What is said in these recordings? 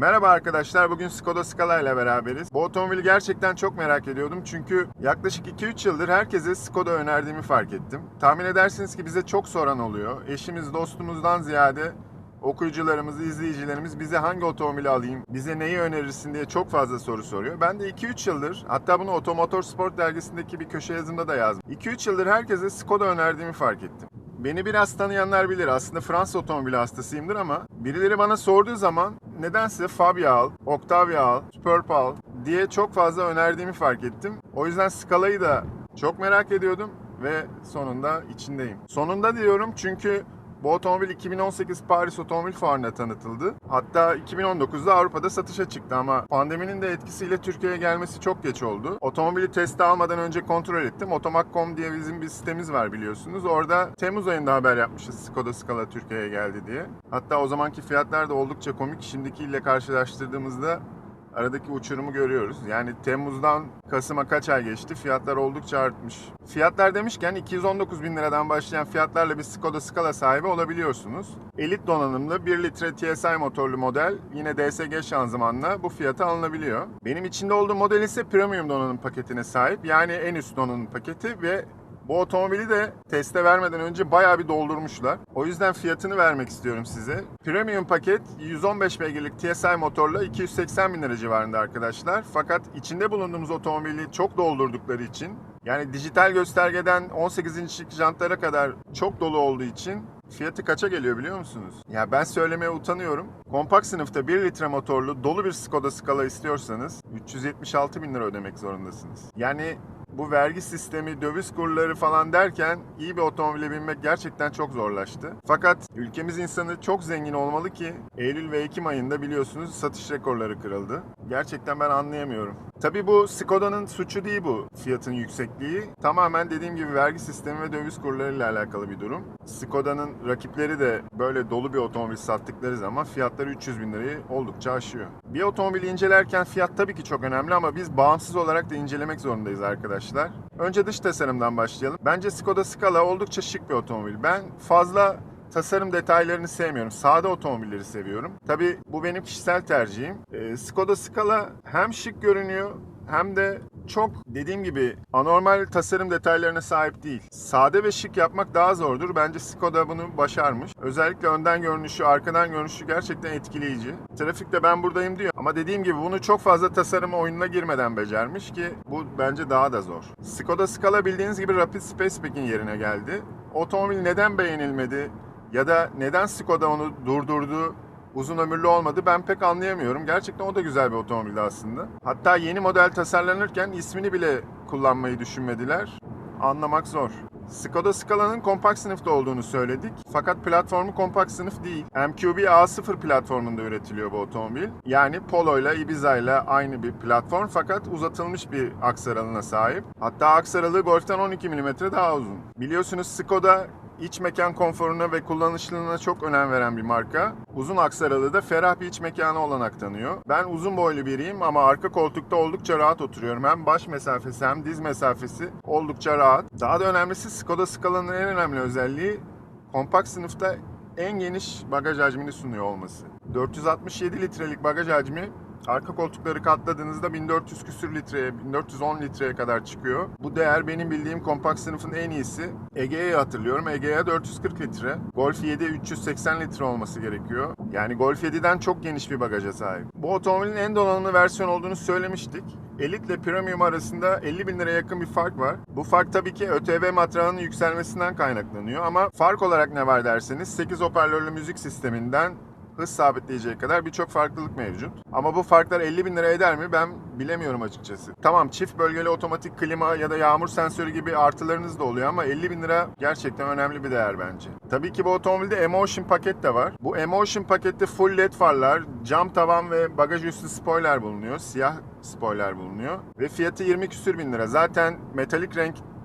Merhaba arkadaşlar, bugün Skoda Scala ile beraberiz. Bu otomobili gerçekten çok merak ediyordum çünkü yaklaşık 2-3 yıldır herkese Skoda önerdiğimi fark ettim. Tahmin edersiniz ki bize çok soran oluyor. Eşimiz, dostumuzdan ziyade okuyucularımız, izleyicilerimiz bize hangi otomobili alayım, bize neyi önerirsin diye çok fazla soru soruyor. Ben de 2-3 yıldır, hatta bunu Otomotor Sport dergisindeki bir köşe yazımda da yazdım. 2-3 yıldır herkese Skoda önerdiğimi fark ettim. Beni biraz tanıyanlar bilir. Aslında Fransız otomobili hastasıyımdır ama birileri bana sorduğu zaman nedense Fabia al, Octavia al, Superb al diye çok fazla önerdiğimi fark ettim. O yüzden Scala'yı da çok merak ediyordum ve sonunda içindeyim. Sonunda diyorum çünkü bu otomobil 2018 Paris Otomobil Fuarı'nda tanıtıldı. Hatta 2019'da Avrupa'da satışa çıktı ama pandeminin de etkisiyle Türkiye'ye gelmesi çok geç oldu. Otomobili teste almadan önce kontrol ettim. Otomak.com diye bizim bir sitemiz var biliyorsunuz. Orada Temmuz ayında haber yapmışız Skoda Scala Türkiye'ye geldi diye. Hatta o zamanki fiyatlar da oldukça komik. Şimdikiyle karşılaştırdığımızda aradaki uçurumu görüyoruz. Yani Temmuz'dan Kasım'a kaç ay geçti? Fiyatlar oldukça artmış. Fiyatlar demişken 219 bin liradan başlayan fiyatlarla bir Skoda Scala sahibi olabiliyorsunuz. Elit donanımlı 1 litre TSI motorlu model yine DSG şanzımanla bu fiyata alınabiliyor. Benim içinde olduğum model ise premium donanım paketine sahip. Yani en üst donanım paketi ve bu otomobili de teste vermeden önce bayağı bir doldurmuşlar. O yüzden fiyatını vermek istiyorum size. Premium paket 115 beygirlik TSI motorla 280 bin lira civarında arkadaşlar. Fakat içinde bulunduğumuz otomobili çok doldurdukları için yani dijital göstergeden 18 inçlik jantlara kadar çok dolu olduğu için Fiyatı kaça geliyor biliyor musunuz? Ya ben söylemeye utanıyorum. Kompakt sınıfta 1 litre motorlu dolu bir Skoda Scala istiyorsanız 376 bin lira ödemek zorundasınız. Yani bu vergi sistemi, döviz kurları falan derken iyi bir otomobile binmek gerçekten çok zorlaştı. Fakat ülkemiz insanı çok zengin olmalı ki Eylül ve Ekim ayında biliyorsunuz satış rekorları kırıldı. Gerçekten ben anlayamıyorum. Tabii bu Skoda'nın suçu değil bu fiyatın yüksekliği. Tamamen dediğim gibi vergi sistemi ve döviz kurları ile alakalı bir durum. Skoda'nın rakipleri de böyle dolu bir otomobil sattıkları zaman fiyatları 300 bin lirayı oldukça aşıyor. Bir otomobili incelerken fiyat tabii ki çok önemli ama biz bağımsız olarak da incelemek zorundayız arkadaşlar. Önce dış tasarımdan başlayalım. Bence Skoda Scala oldukça şık bir otomobil. Ben fazla tasarım detaylarını sevmiyorum. Sade otomobilleri seviyorum. Tabii bu benim kişisel tercihim. Ee, Skoda Scala hem şık görünüyor hem de çok dediğim gibi anormal tasarım detaylarına sahip değil. Sade ve şık yapmak daha zordur. Bence Skoda bunu başarmış. Özellikle önden görünüşü, arkadan görünüşü gerçekten etkileyici. Trafikte ben buradayım diyor ama dediğim gibi bunu çok fazla tasarım oyununa girmeden becermiş ki bu bence daha da zor. Skoda Scala bildiğiniz gibi Rapid Spaceback'in yerine geldi. Otomobil neden beğenilmedi ya da neden Skoda onu durdurdu uzun ömürlü olmadı ben pek anlayamıyorum. Gerçekten o da güzel bir otomobildi aslında. Hatta yeni model tasarlanırken ismini bile kullanmayı düşünmediler. Anlamak zor. Skoda Scala'nın kompakt sınıfta olduğunu söyledik. Fakat platformu kompakt sınıf değil. MQB A0 platformunda üretiliyor bu otomobil. Yani Polo ile Ibiza ile aynı bir platform fakat uzatılmış bir aksaralına sahip. Hatta aksaralı Golf'ten 12 mm daha uzun. Biliyorsunuz Skoda iç mekan konforuna ve kullanışlılığına çok önem veren bir marka. Uzun aksaralı da ferah bir iç mekanı olanak tanıyor. Ben uzun boylu biriyim ama arka koltukta oldukça rahat oturuyorum. Hem baş mesafesi hem diz mesafesi oldukça rahat. Daha da önemlisi Skoda Scala'nın en önemli özelliği kompakt sınıfta en geniş bagaj hacmini sunuyor olması. 467 litrelik bagaj hacmi Arka koltukları katladığınızda 1400 küsür litreye, 1410 litreye kadar çıkıyor. Bu değer benim bildiğim kompakt sınıfın en iyisi. Egea'yı hatırlıyorum. Egea 440 litre. Golf 7 380 litre olması gerekiyor. Yani Golf 7'den çok geniş bir bagaja sahip. Bu otomobilin en donanımlı versiyon olduğunu söylemiştik. Elit ile Premium arasında 50 bin liraya yakın bir fark var. Bu fark tabii ki ÖTV matrağının yükselmesinden kaynaklanıyor ama fark olarak ne var derseniz 8 hoparlörlü müzik sisteminden hız sabitleyeceği kadar birçok farklılık mevcut. Ama bu farklar 50 bin lira eder mi ben bilemiyorum açıkçası. Tamam çift bölgeli otomatik klima ya da yağmur sensörü gibi artılarınız da oluyor ama 50 bin lira gerçekten önemli bir değer bence. Tabii ki bu otomobilde Emotion paket de var. Bu Emotion pakette full led farlar, cam tavan ve bagaj üstü spoiler bulunuyor. Siyah spoiler bulunuyor. Ve fiyatı 20 küsür bin lira. Zaten metalik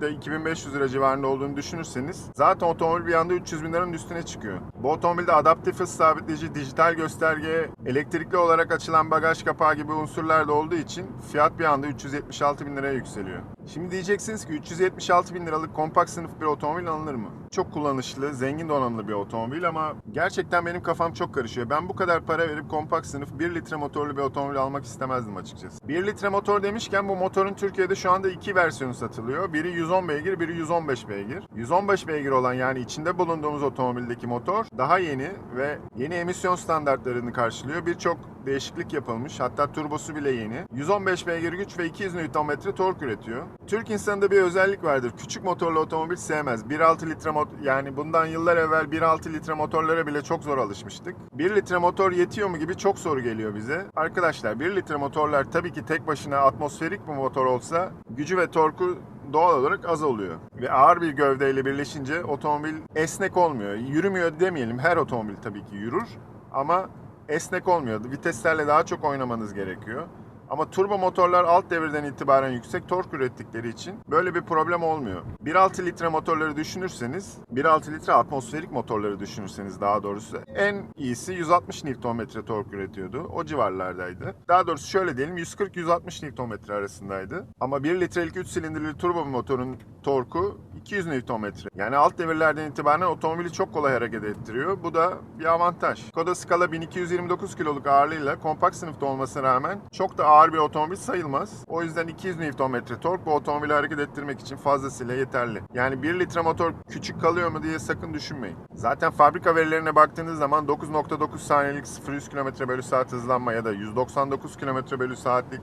renkte 2500 lira civarında olduğunu düşünürseniz zaten otomobil bir anda 300 bin liranın üstüne çıkıyor. Bu otomobilde adaptif hız sabitleyici, dijital gösterge, elektrikli olarak açılan bagaj kapağı gibi unsurlar da olduğu için fiyat bir anda 376 bin liraya yükseliyor. Şimdi diyeceksiniz ki 376 bin liralık kompakt sınıf bir otomobil alınır mı? Çok kullanışlı, zengin donanımlı bir otomobil ama gerçekten benim kafam çok karışıyor. Ben bu kadar para verip kompakt sınıf 1 litre motorlu bir otomobil almak istemezdim açıkçası. 1 litre motor demişken bu motorun Türkiye'de şu anda iki versiyonu satılıyor. Biri 110 beygir, biri 115 beygir. 115 beygir olan yani içinde bulunduğumuz otomobildeki motor daha yeni ve yeni emisyon standartlarını karşılıyor. Birçok değişiklik yapılmış. Hatta turbosu bile yeni. 115 beygir güç ve 200 Nm tork üretiyor. Türk insanında bir özellik vardır. Küçük motorlu otomobil sevmez. 1.6 litre motor yani bundan yıllar evvel 1.6 litre motorlara bile çok zor alışmıştık. 1 litre motor yetiyor mu gibi çok soru geliyor bize. Arkadaşlar 1 litre motorlar tabii ki tek başına atmosferik bir motor olsa gücü ve torku doğal olarak az oluyor. Ve ağır bir gövdeyle birleşince otomobil esnek olmuyor. Yürümüyor demeyelim. Her otomobil tabii ki yürür ama esnek olmuyor. Viteslerle daha çok oynamanız gerekiyor. Ama turbo motorlar alt devirden itibaren yüksek tork ürettikleri için böyle bir problem olmuyor. 1.6 litre motorları düşünürseniz, 1.6 litre atmosferik motorları düşünürseniz daha doğrusu en iyisi 160 Nm tork üretiyordu. O civarlardaydı. Daha doğrusu şöyle diyelim 140-160 Nm arasındaydı. Ama 1 litrelik 3 silindirli turbo motorun torku 200 Nm. Yani alt devirlerden itibaren otomobili çok kolay hareket ettiriyor. Bu da bir avantaj. Skoda Scala 1229 kiloluk ağırlığıyla kompakt sınıfta olmasına rağmen çok da ağır bir otomobil sayılmaz. O yüzden 200 Nm tork bu otomobili hareket ettirmek için fazlasıyla yeterli. Yani 1 litre motor küçük kalıyor mu diye sakın düşünmeyin. Zaten fabrika verilerine baktığınız zaman 9.9 saniyelik 0-100 km bölü saat hızlanma ya da 199 km bölü saatlik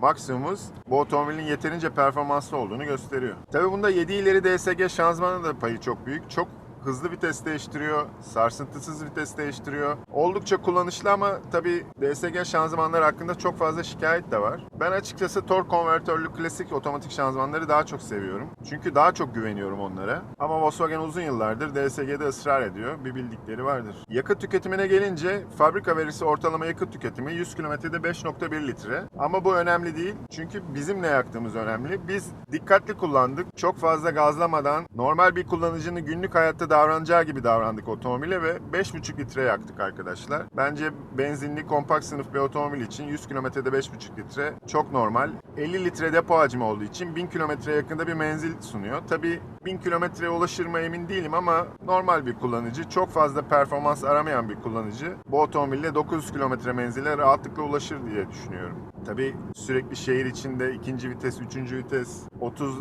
maksimumumuz bu otomobilin yeterince performanslı olduğunu gösteriyor. Tabi bunda 7 ileri DSG şanzımanın da payı çok büyük. Çok hızlı vites değiştiriyor, sarsıntısız vites değiştiriyor. Oldukça kullanışlı ama tabi DSG şanzımanları hakkında çok fazla şikayet de var. Ben açıkçası tork konvertörlü klasik otomatik şanzımanları daha çok seviyorum. Çünkü daha çok güveniyorum onlara. Ama Volkswagen uzun yıllardır DSG'de ısrar ediyor. Bir bildikleri vardır. Yakıt tüketimine gelince fabrika verisi ortalama yakıt tüketimi 100 kilometrede 5.1 litre. Ama bu önemli değil. Çünkü bizim ne yaktığımız önemli. Biz dikkatli kullandık. Çok fazla gazlamadan normal bir kullanıcının günlük hayatta davranacağı gibi davrandık otomobile ve 5.5 litre yaktık arkadaşlar. Bence benzinli kompakt sınıf bir otomobil için 100 kilometrede 5.5 litre çok normal. 50 litre depo hacmi olduğu için 1000 kilometre yakında bir menzil sunuyor. Tabi 1000 kilometreye ulaşır mı emin değilim ama normal bir kullanıcı, çok fazla performans aramayan bir kullanıcı bu otomobille 900 kilometre menzile rahatlıkla ulaşır diye düşünüyorum. Tabi sürekli şehir içinde ikinci vites, üçüncü vites, 30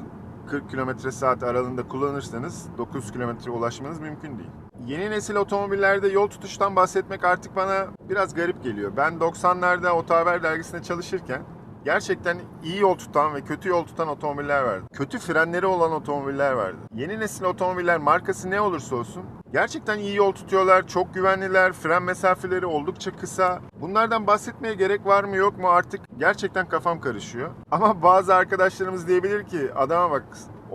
40 km saat aralığında kullanırsanız 900 km ulaşmanız mümkün değil. Yeni nesil otomobillerde yol tutuştan bahsetmek artık bana biraz garip geliyor. Ben 90'larda Otohaber dergisinde çalışırken gerçekten iyi yol tutan ve kötü yol tutan otomobiller vardı. Kötü frenleri olan otomobiller vardı. Yeni nesil otomobiller markası ne olursa olsun gerçekten iyi yol tutuyorlar, çok güvenliler, fren mesafeleri oldukça kısa. Bunlardan bahsetmeye gerek var mı yok mu artık gerçekten kafam karışıyor. Ama bazı arkadaşlarımız diyebilir ki adama bak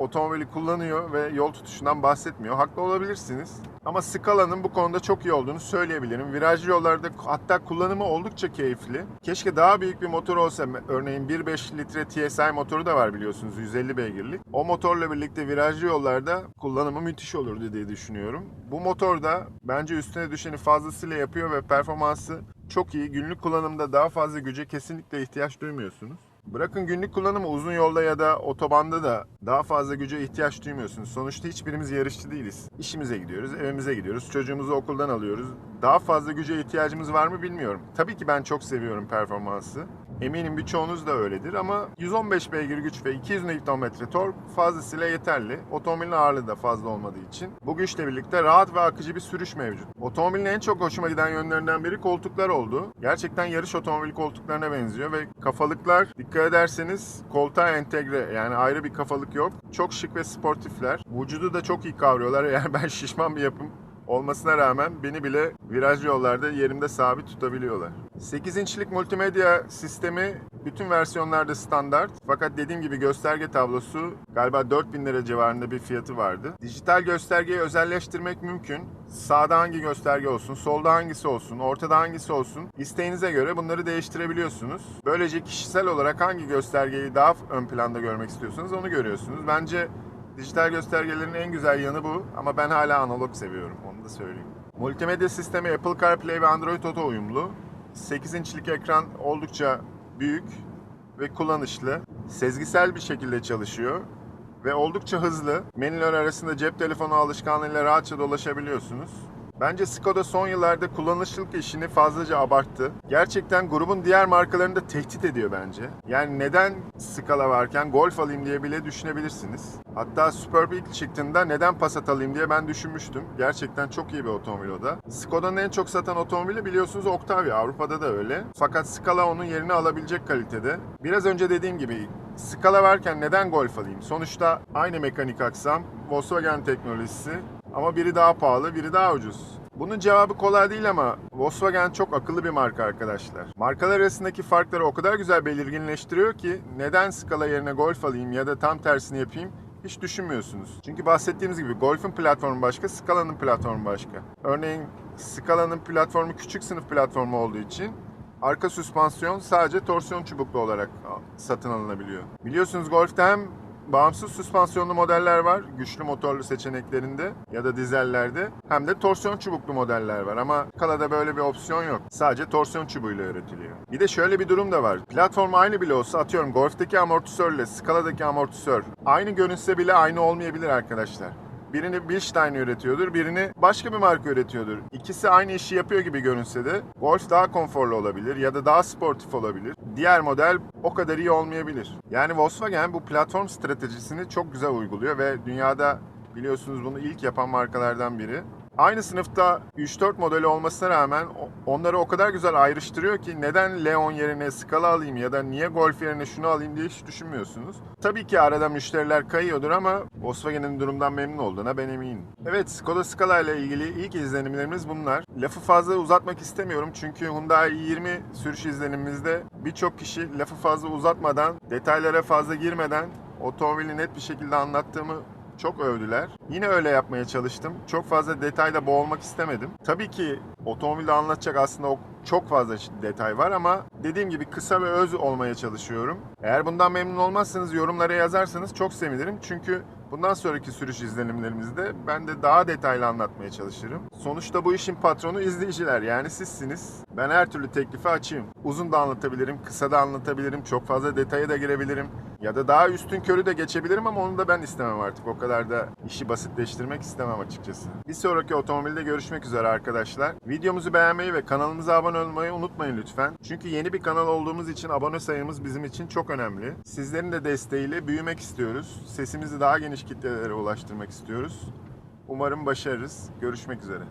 otomobili kullanıyor ve yol tutuşundan bahsetmiyor. Haklı olabilirsiniz. Ama Scala'nın bu konuda çok iyi olduğunu söyleyebilirim. Virajlı yollarda hatta kullanımı oldukça keyifli. Keşke daha büyük bir motor olsa. Örneğin 1.5 litre TSI motoru da var biliyorsunuz 150 beygirlik. O motorla birlikte virajlı yollarda kullanımı müthiş olurdu diye düşünüyorum. Bu motor da bence üstüne düşeni fazlasıyla yapıyor ve performansı çok iyi. Günlük kullanımda daha fazla güce kesinlikle ihtiyaç duymuyorsunuz. Bırakın günlük kullanımı uzun yolda ya da otobanda da daha fazla güce ihtiyaç duymuyorsunuz. Sonuçta hiçbirimiz yarışçı değiliz. İşimize gidiyoruz, evimize gidiyoruz, çocuğumuzu okuldan alıyoruz. Daha fazla güce ihtiyacımız var mı bilmiyorum. Tabii ki ben çok seviyorum performansı. Eminim birçoğunuz da öyledir ama 115 beygir güç ve 200 Nm tork fazlasıyla yeterli. Otomobilin ağırlığı da fazla olmadığı için. Bu güçle birlikte rahat ve akıcı bir sürüş mevcut. Otomobilin en çok hoşuma giden yönlerinden biri koltuklar oldu. Gerçekten yarış otomobili koltuklarına benziyor ve kafalıklar dikkat ederseniz koltuğa entegre yani ayrı bir kafalık yok. Çok şık ve sportifler. Vücudu da çok iyi kavruyorlar. Yani ben şişman bir yapım olmasına rağmen beni bile viraj yollarda yerimde sabit tutabiliyorlar. 8 inçlik multimedya sistemi bütün versiyonlarda standart. Fakat dediğim gibi gösterge tablosu galiba 4000 lira civarında bir fiyatı vardı. Dijital göstergeyi özelleştirmek mümkün. Sağda hangi gösterge olsun, solda hangisi olsun, ortada hangisi olsun isteğinize göre bunları değiştirebiliyorsunuz. Böylece kişisel olarak hangi göstergeyi daha ön planda görmek istiyorsanız onu görüyorsunuz. Bence dijital göstergelerin en güzel yanı bu ama ben hala analog seviyorum onu da söyleyeyim. Multimedya sistemi Apple CarPlay ve Android Auto uyumlu. 8 inçlik ekran oldukça büyük ve kullanışlı. Sezgisel bir şekilde çalışıyor. ve oldukça hızlı. Menüler arasında cep telefonu alışkanlığıyla rahatça dolaşabiliyorsunuz. Bence Skoda son yıllarda kullanışlılık işini fazlaca abarttı. Gerçekten grubun diğer markalarını da tehdit ediyor bence. Yani neden Scala varken Golf alayım diye bile düşünebilirsiniz. Hatta Superb ilk çıktığında neden Passat alayım diye ben düşünmüştüm. Gerçekten çok iyi bir otomobil o da. Skoda'nın en çok satan otomobili biliyorsunuz Octavia. Avrupa'da da öyle. Fakat Scala onun yerini alabilecek kalitede. Biraz önce dediğim gibi Scala varken neden Golf alayım? Sonuçta aynı mekanik aksam, Volkswagen teknolojisi ama biri daha pahalı, biri daha ucuz. Bunun cevabı kolay değil ama Volkswagen çok akıllı bir marka arkadaşlar. Markalar arasındaki farkları o kadar güzel belirginleştiriyor ki neden Scala yerine Golf alayım ya da tam tersini yapayım hiç düşünmüyorsunuz. Çünkü bahsettiğimiz gibi Golf'un platformu başka, Scala'nın platformu başka. Örneğin Scala'nın platformu küçük sınıf platformu olduğu için arka süspansiyon sadece torsiyon çubuklu olarak satın alınabiliyor. Biliyorsunuz Golf'te hem bağımsız süspansiyonlu modeller var güçlü motorlu seçeneklerinde ya da dizellerde hem de torsiyon çubuklu modeller var ama Scala'da böyle bir opsiyon yok. Sadece torsiyon çubuğuyla üretiliyor. Bir de şöyle bir durum da var. Platform aynı bile olsa atıyorum Golf'teki amortisörle Scala'daki amortisör aynı görünse bile aynı olmayabilir arkadaşlar. Birini Bilstein üretiyordur, birini başka bir marka üretiyordur. İkisi aynı işi yapıyor gibi görünse de Golf daha konforlu olabilir ya da daha sportif olabilir. Diğer model o kadar iyi olmayabilir. Yani Volkswagen bu platform stratejisini çok güzel uyguluyor ve dünyada biliyorsunuz bunu ilk yapan markalardan biri. Aynı sınıfta 3-4 modeli olmasına rağmen onları o kadar güzel ayrıştırıyor ki neden Leon yerine Scala alayım ya da niye Golf yerine şunu alayım diye hiç düşünmüyorsunuz. Tabii ki arada müşteriler kayıyordur ama Volkswagen'in durumdan memnun olduğuna ben eminim. Evet Skoda Scala ile ilgili ilk izlenimlerimiz bunlar. Lafı fazla uzatmak istemiyorum çünkü Hyundai i20 sürüş izlenimimizde birçok kişi lafı fazla uzatmadan, detaylara fazla girmeden otomobili net bir şekilde anlattığımı çok övdüler. Yine öyle yapmaya çalıştım. Çok fazla detayla boğulmak istemedim. Tabii ki otomobilde anlatacak aslında o çok fazla detay var ama dediğim gibi kısa ve öz olmaya çalışıyorum. Eğer bundan memnun olmazsanız yorumlara yazarsanız çok sevinirim. Çünkü bundan sonraki sürüş izlenimlerimizde ben de daha detaylı anlatmaya çalışırım. Sonuçta bu işin patronu izleyiciler yani sizsiniz. Ben her türlü teklifi açayım. Uzun da anlatabilirim, kısa da anlatabilirim, çok fazla detaya da girebilirim. Ya da daha üstün körü de geçebilirim ama onu da ben istemem artık. O kadar da işi basitleştirmek istemem açıkçası. Bir sonraki otomobilde görüşmek üzere arkadaşlar. Videomuzu beğenmeyi ve kanalımıza abone olmayı unutmayın lütfen. Çünkü yeni bir kanal olduğumuz için abone sayımız bizim için çok önemli. Sizlerin de desteğiyle büyümek istiyoruz. Sesimizi daha geniş kitlelere ulaştırmak istiyoruz. Umarım başarırız. Görüşmek üzere.